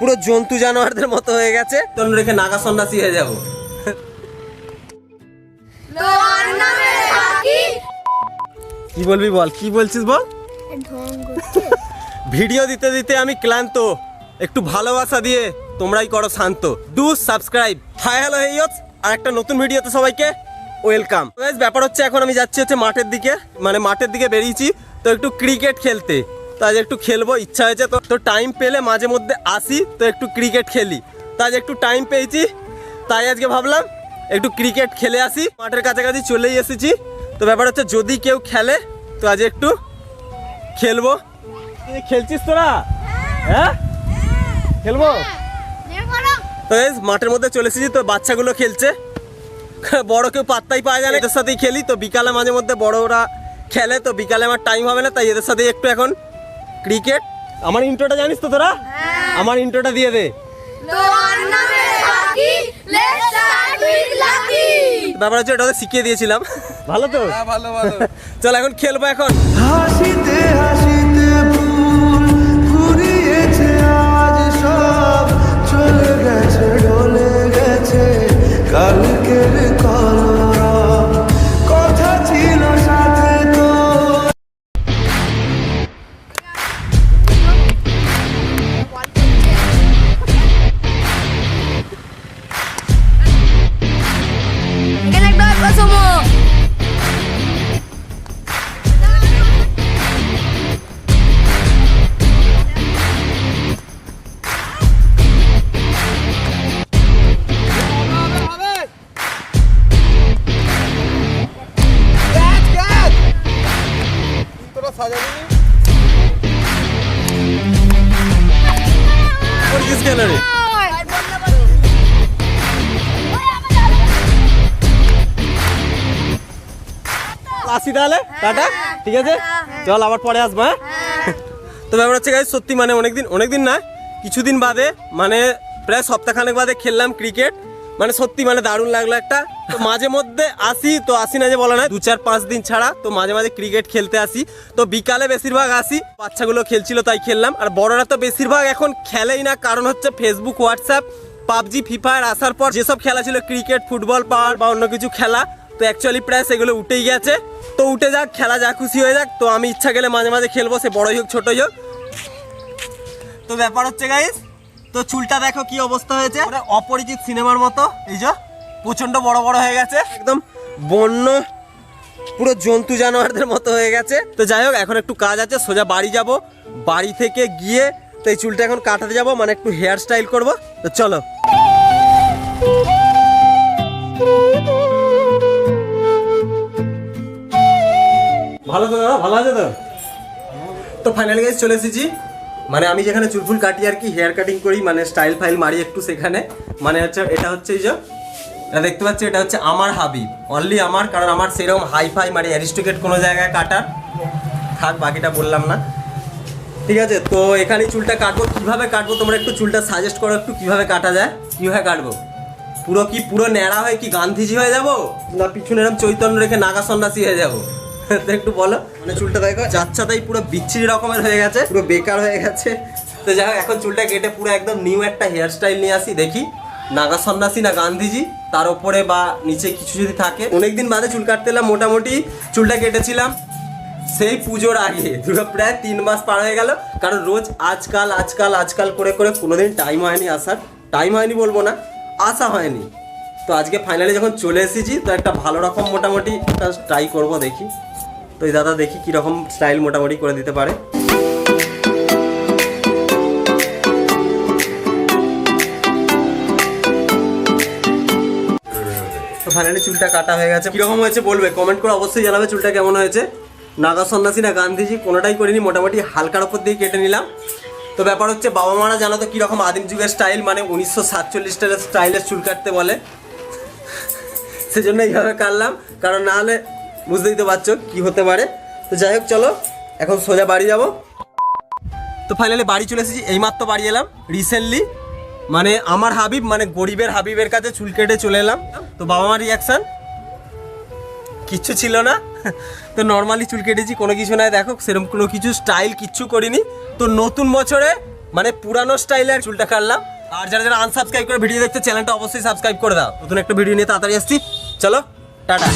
পুরো জন্তু জানোয়ারদের মতো হয়ে গেছে। তখন রেখে নাগা সন্ন্যাসী হয়ে যাব। কি বলবি বল? কি বলছিস বল? ভিডিও দিতে দিতে আমি ক্লান্ত। একটু ভালোবাসা দিয়ে তোমরাই করো শান্ত। ডু সাবস্ক্রাইব হাই হ্যালো হেইয়স আর একটা নতুন ভিডিওতে সবাইকে ওয়েলকাম ব্যাপার হচ্ছে এখন আমি যাচ্ছি হচ্ছে মাঠের দিকে। মানে মাঠের দিকে বেরিয়েছি। তো একটু ক্রিকেট খেলতে। তো আজ একটু খেলব, ইচ্ছা হয়েছে তো। তো টাইম পেলে মাঝে মধ্যে আসি, তো একটু ক্রিকেট খেলি। তো আজ একটু টাইম পেয়েছি, তাই আজকে ভাবলাম একটু ক্রিকেট খেলে আসি। মাঠের কাছাকাছি চলেই এসেছি। তো ব্যাপার হচ্ছে যদি কেউ খেলে, তো আজ একটু খেলব। খেলছিস তোরা? হ্যাঁ? খেলব? তো এই মাঠের মধ্যে চলে এসেছি তো, বাচ্চাগুলো খেলছে। বড় কেউ পাত্তাই পাওয়া যায় না, এদের সাথেই খেলি। তো বিকালে মাঝে মধ্যে বড়রা খেলে, তো বিকালে আমার টাইম হবে না, তাই এদের সাথেই একটু এখন ক্রিকেট? আমার ইন্ট্রোটা জানিস তো তোরা? আমার ইন্ট্রোটা দিয়ে দে। তোমার নামে থাকি লেটস স্টার্ট উইথ লাকি ব্যাপার হচ্ছে ওটা শিখিয়ে দিয়েছিলাম। ভালো তো? হ্যাঁ ভালো ভালো। চল এখন খেলব এখন। হাসিতে কেন আসি তাহলে, টাটা, ঠিক আছে? চল, আবার পরে আসব হ্যাঁ? তো ব্যাপার হচ্ছে গাইজ সত্যি মানে অনেকদিন অনেকদিন না, কিছুদিন বাদে মানে প্রায় সপ্তাহখানেক বাদে খেললাম ক্রিকেট মানে সত্যি মানে দারুণ লাগল একটা। তো মাঝে মধ্যে আসি, তো আসি না যে বলা নয় দু চার পাঁচ দিন ছাড়া তো মাঝে মাঝে ক্রিকেট খেলতে আসি। তো বিকালে বেশিরভাগ আসি, বাচ্চাগুলো খেলছিল তাই খেললাম। আর বড়রা তো বেশিরভাগ এখন খেলেই না, কারণ হচ্ছে Facebook WhatsApp PUBG free fire আসার পর যেসব খেলা ছিল ক্রিকেট ফুটবল পাওয়ার বা অন্য কিছু খেলা, তো অ্যাকচুয়ালি প্রায় সেগুলো উঠেই গেছে। তো উঠে যাক, খেলা যা খুশি হয়ে যাক। তো আমি ইচ্ছা গেলে মাঝে মাঝে খেলব, সে বড়ই হোক, ছোটই হোক। তো ব্যাপার হচ্ছে গাইস তো চুলটা দেখো কি অবস্থা হয়েছে। পুরো অপরিচিত সিনেমার মতো। এই যে প্রচণ্ড বড় বড় হয়ে গেছে। একদম বন্য, পুরো জন্তু জানোয়ারদের মতো হয়ে গেছে। তো যাই হোক, এখন একটু কাজ আছে, সোজা বাড়ি যাব। বাড়ি থেকে গিয়ে তো এই চুলটা এখন কাটাতে যাব মানে একটু হেয়ার স্টাইল করব। তো চলো। ভালো তো দাদা? ভালো আছে তো? তো ফাইনালি গাইজ চলে এসেছি। মানে আমি যেখানে চুলফুল কাটি আর কি হেয়ার কাটিং করি মানে স্টাইল ফাইল মারি একটু সেখানে। মানে হচ্ছে এটা হচ্ছে এই যে, এটা দেখতে পাচ্ছি, এটা হচ্ছে আমার হাবি। অনলি আমার, কারণ আমার সেরকম হাই ফাই মানে অ্যারিস্টোকেট কোনো জায়গায় কাটার। থাক, বাকিটা বললাম না। ঠিক আছে, তো এখানে চুলটা কাটবো। কীভাবে কাটবো? তোমরা একটু চুলটা সাজেস্ট করো একটু কীভাবে কাটা যায়। কীভাবে কাটবো? পুরো কি, পুরো ন্যাড়া হয়ে কি গান্ধীজি হয়ে যাব? না পিছনে এরকম চৈতন্য রেখে নাগা সন্ন্যাসী হয়ে যাব? তো একটু বলো। মানে চুলটা দেখো। যাচ্ছা তাই পুরো বিচ্ছিরি রকমের হয়ে গেছে। পুরো বেকার হয়ে গেছে। তো যাই হোক এখন চুলটা কেটে পুরো একদম নিউ একটা হেয়ার স্টাইল নিয়ে আসি দেখি। নাগা সন্ন্যাসী না গান্ধীজি তার উপরে বা নিচে কিছু যদি থাকে। অনেকদিন বাদে চুল কাটতে এলাম মোটামুটি চুলটা কেটেছিলাম। সেই পুজোর আগে দুটো প্রায় তিন মাস পার হয়ে গেল। কারণ রোজ আজকাল আজকাল আজকাল করে করে কোনোদিন টাইম হয়নি আসার। টাইম হয়নি বলব না আসা হয়নি। তো আজকে ফাইনালি যখন চলে এসেছি তো একটা ভালো রকম মোটামুটি ট্রাই করব দেখি। তো এই দাদা দেখি কীরকম স্টাইল মোটামুটি করে দিতে পারে। তো ফাইনালি চুলটা কাটা হয়ে গেছে। কীরকম হয়েছে বলবে? কমেন্ট করে অবশ্যই জানাবে চুলটা কেমন হয়েছে। নাগা সন্ন্যাসী না গান্ধীজি কোনোটাই করিনি, মোটামুটি হালকার ওপর দিয়ে কেটে নিলাম। তো ব্যাপার হচ্ছে বাবা মারা জানো তো কীরকম আদিম যুগের স্টাইল মানে উনিশশো সাতচল্লিশ স্টাইলের চুল কাটতে বলে। সেজন্য এইভাবে কাটলাম, কারণ না হলে বুঝতেই তো পারছ কি হতে পারে? তো যাই হোক, চলো, এখন সোজা বাড়ি যাব। তো ফাইনালি বাড়ি চলে এসেছি, এইমাত্র বাড়ি এলাম। রিসেন্টলি মানে আমার হাবিব মানে গরিবের হাবিবের কাছে চুল কেটে চলে এলাম। তো বাবা মার রিয়াকশান কিচ্ছু ছিল না। তো নর্মালি চুল কেটেছি, কোনো কিছু নাই। দেখো সেরকম কোনো কিছু স্টাইল কিচ্ছু করিনি। তো নতুন বছরে মানে পুরানো স্টাইলের চুলটা কাটলাম। আর যারা যারা আনসাবস্ক্রাইব করে ভিডিও দেখতে চ্যানেলটা অবশ্যই সাবস্ক্রাইব করে দাও। নতুন একটা ভিডিও নিয়ে তাড়াতাড়ি আসছি। চলো, টাটা।